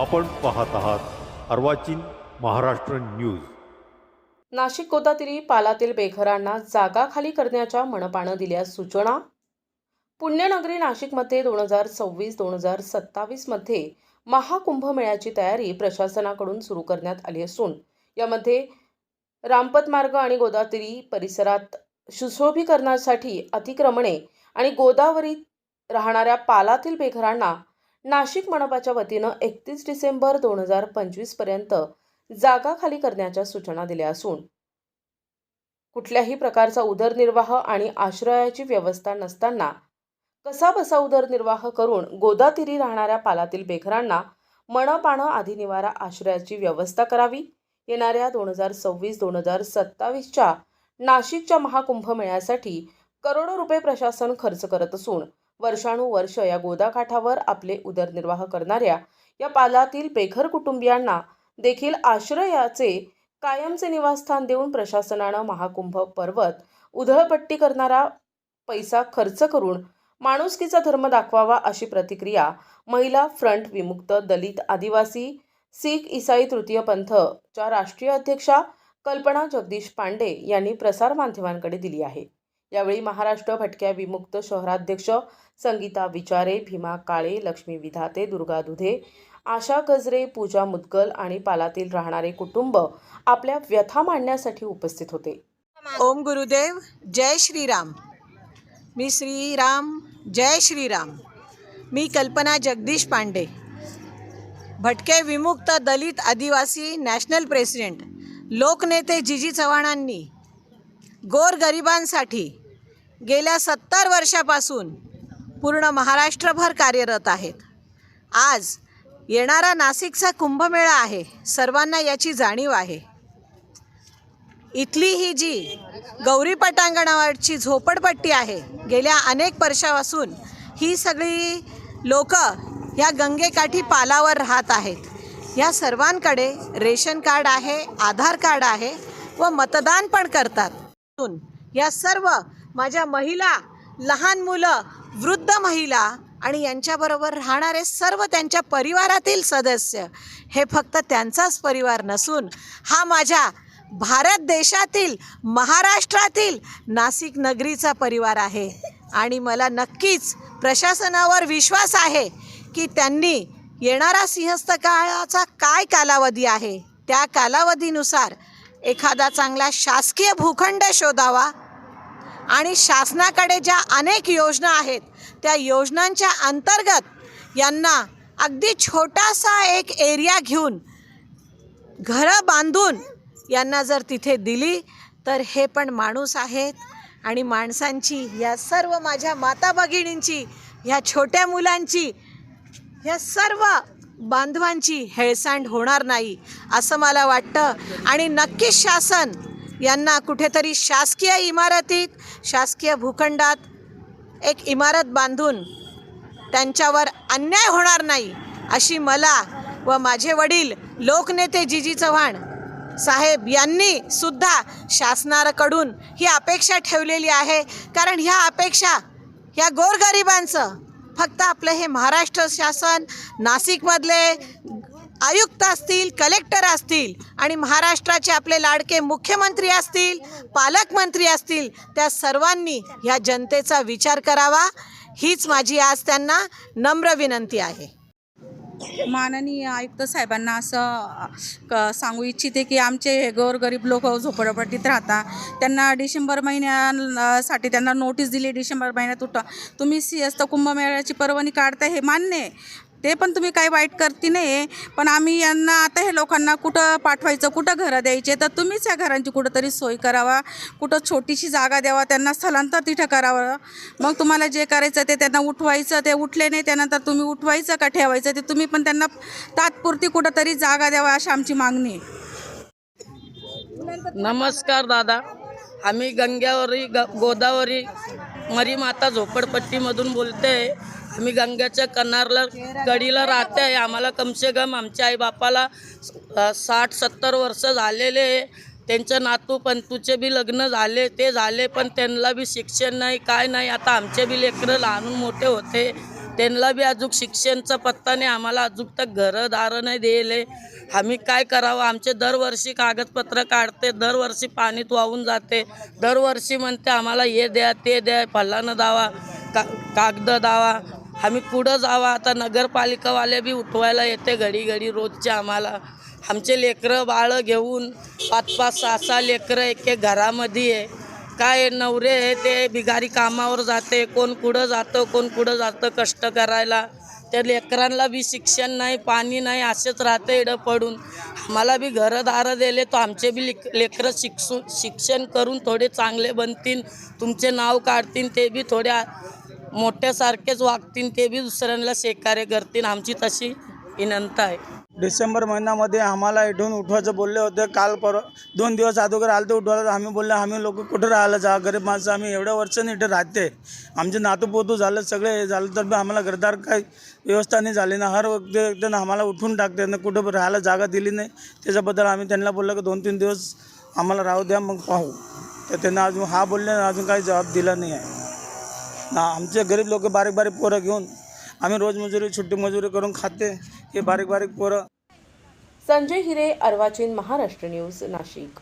आपण पाहत आहात अर्वाचीन महाराष्ट्र न्यूज. नाशिक गोदातिरी पालातील बेघरांना जागा खाली करण्याच्या मनपानं दिल्या सूचना. पुण्यनगरी नाशिकमध्ये दोन हजार सव्वीस दोन हजार सत्तावीसमध्ये महाकुंभमेळ्याची तयारी प्रशासनाकडून सुरू करण्यात आली असून यामध्ये रामपत मार्ग आणि गोदावरी परिसरात सुशोभीकरणासाठी अतिक्रमणे आणि गोदावरीत राहणाऱ्या पालातील बेघरांना नाशिक मनपाच्या वतीनं एकतीस डिसेंबर दोन हजार पंचवीसपर्यंत जागा खाली करण्याच्या सूचना दिल्या असून कुठल्याही प्रकारचा उदरनिर्वाह आणि आश्रयाची व्यवस्था नसताना कसा बसा उदरनिर्वाह करून गोदातीरी राहणाऱ्या पालातील बेघरांना मनपानं आधी निवारा आश्रयाची व्यवस्था करावी? येणाऱ्या दोन हजार सव्वीस दोन हजार सत्तावीसच्या नाशिकच्या महाकुंभमेळ्यासाठी करोडो रुपये प्रशासन खर्च करत असून वर्षानुवर्ष या गोदाकाठावर आपले उदरनिर्वाह करणाऱ्या या पालातील बेघर कुटुंबियांना देखील आश्रयाचे कायमचे निवासस्थान देऊन प्रशासनानं महाकुंभ पर्वत उधळपट्टी करणारा पैसा खर्च करून माणुसकीचा धर्म दाखवावा अशी प्रतिक्रिया महिला फ्रंट विमुक्त दलित आदिवासी सिख इसाई तृतीय पंथच्या राष्ट्रीय अध्यक्षा कल्पना जगदीश पांडे यांनी प्रसारमाध्यमांकडे दिली आहे. यावेळी महाराष्ट्र भटक्या विमुक्त शहराध्यक्ष संगीता विचारे भीमा काळे लक्ष्मी विधाते दुर्गा दुधे आशा गजरे पूजा मुदगल आणि पालातील राहणारे कुटुंब आपल्या व्यथा मांडण्यासाठी उपस्थित होते. ओम गुरुदेव जय श्रीराम. मी श्रीराम जय श्रीराम. मी कल्पना जगदीश पांडे. भटके विमुक्त दलित आदिवासी नॅशनल प्रेसिडेंट लोकनेते जिजी चव्हाणांनी गोरगरिबांसाठी गेल्या सत्तर वर्षापासून पूर्ण महाराष्ट्रभर कार्यरत आहेत. आज येणारा नाशिकचा कुंभमेळा आहे सर्वांना याची जाणीव आहे. इथली ही जी गौरी पटांगणावरची झोपडपट्टी आहे गेल्या अनेक वर्षापासून ही सगळी लोक या गंगेकाठी पालावर राहत आहेत. या सर्वांकडे रेशन कार्ड आहे आधार कार्ड आहे व मतदान पण करतात. या सर्व माझ्या महिला लहान मुलं वृद्ध महिला आणि यांच्याबरोबर राहणारे सर्व त्यांच्या परिवारातील सदस्य हे फक्त त्यांचाच परिवार नसून हा माझ्या भारत देशातील महाराष्ट्रातील नाशिक नगरीचा परिवार आहे. आणि मला नक्कीच प्रशासनावर विश्वास आहे की त्यांनी येणारा सिंहस्थ काळाचा काय कालावधी आहे? त्या कालावधीनुसार एखादा चांगला शासकीय भूखंड शोधावा आणि शासनाकडे ज्या अनेक योजना आहेत त्या योजनांच्या अंतर्गत यांना अगदी छोटासा एक एरिया घेऊन घरं बांधून यांना जर तिथे दिली तर हे पण माणूस आहेत. आणि माणसांची या सर्व माझ्या माता भगिनींची ह्या छोट्या मुलांची ह्या सर्व बांधवांची हेळसांड होणार नाही असं मला वाटतं. आणि नक्कीच शासन यांना कुठेतरी शासकीय इमारतीत शासकीय भूखंडात एक इमारत बांधून त्यांच्यावर अन्याय होणार नाही अशी मला व माझे वडील लोकनेते जिजी चव्हाण साहेब यांनी सुद्धा शासनाकडून ही अपेक्षा ठेवलेली आहे. कारण ह्या अपेक्षा ह्या गोरगरिबांचं फक्त आपलं हे महाराष्ट्र शासन नाशिकमधले आयुक्त असतील कलेक्टर असतील आणि महाराष्ट्राचे आपले लाडके मुख्यमंत्री असतील पालकमंत्री असतील त्या सर्वांनी ह्या जनतेचा विचार करावा. हीच माझी आज त्यांना नम्र विनंती आहे. माननीय आयुक्त साहेबांना असं क सांगू इच्छिते की आमचे गोरगरीब लोक झोपडपट्टीत राहतात. त्यांना डिसेंबर महिन्यासाठी त्यांना नोटीस दिली डिसेंबर महिन्यात उठा. तुम्ही सिंहस्थ कुंभमेळ्याची पर्वणी काढता हे मान्य आहे. ते पण तुम्ही काही वाईट करते नाही पण आम्ही यांना आता हे लोकांना कुठं पाठवायचं कुठं घरं द्यायचे तर तुम्हीच या घरांची कुठंतरी सोय करावा. कुठं छोटीशी जागा द्यावा त्यांना स्थलांतर तिथं करावं. मग तुम्हाला जे करायचं ते त्यांना उठवायचं ते उठले नाही त्यानंतर तुम्ही उठवायचं का ठेवायचं ते तुम्ही पण त्यांना तात्पुरती कुठंतरी जागा द्यावा अशी आमची मागणी आहे. नमस्कार दादा. आम्ही गंग्यावरी ग गोदावरी मरी माता झोपडपट्टीमधून बोलते आम्ही गंग्याच्या कनारला कडीला राहते आहे. आम्हाला कमसे कम आमच्या आईबापाला साठ सत्तर वर्ष झालेले त्यांच्या नातू पंतूचे बी लग्न झाले ते झाले पण त्यांना बी शिक्षण नाही काय नाही. आता आमचे बी लेकरं लहान मोठे होते. त्यांना बी अजून शिक्षणचा पत्ता नाही. आम्हाला अजून तर घरं दारं नाही दिले. आम्ही काय करावं? आमचे दरवर्षी कागदपत्र काढते दरवर्षी पाणीत वाहून जाते. दरवर्षी म्हणते आम्हाला हे द्या ते द्या फलानं दावा का कागद दावा. आम्ही पुढं जावा? आता नगरपालिकावाले बी उठवायला येते घडी घडी रोजचे आम्हाला. आमचे लेकरं बाळं घेऊन पाच पाच सहा सहा लेकरं एक एक घरामध्ये आहे. काय नवरे आहे ते बिगारी कामावर जाते. कोण कुठं जातं कोण कुठं जातं कष्ट करायला. त्या लेकरांना बी शिक्षण नाही पाणी नाही असेच राहते इडं पडून. आम्हाला बी घरं दारं दिले तर आमचे बी लेकरं शिक्षू शिक्षण करून थोडे चांगले बनतील. तुमचे नाव काढतील ते बी थोड्या मोठ्यासारखेच वागतील ते बी दुसऱ्यांना सहकार्य करतील आमची तशी विनंती आहे. डिसेंबर महिन्यामध्ये आम्हाला इथून उठवायचं बोलले होते. काल पर दोन दिवस अगोदर आलं तर उठवायला. तर आम्ही बोलले आम्ही लोक कुठं राहायला जा? गरीब माणसं आम्ही एवढ्या वर्षांनी इथे राहते. आमचे नातूपोतू झालं सगळे हे झालं तर आम्हाला घरदार काही व्यवस्था नाही झाली ना. हर वक्त एकदम आम्हाला उठून टाकते ना. कुठं राहायला जागा दिली नाही. त्याच्याबद्दल आम्ही त्यांना बोललं की दोन तीन दिवस आम्हाला राहू द्या मग पाहू. तर त्यांना अजून हा बोलले अजून काही जबाब दिला नाही आहे. आमचे गरीब लोक बारीक बारीक पोरं घेऊन आम्ही रोज मजुरी मजुरी करून खाते. हे बारीक बारीक पोरं. संजय हिरे अर्वाचीन महाराष्ट्र न्यूज नाशिक.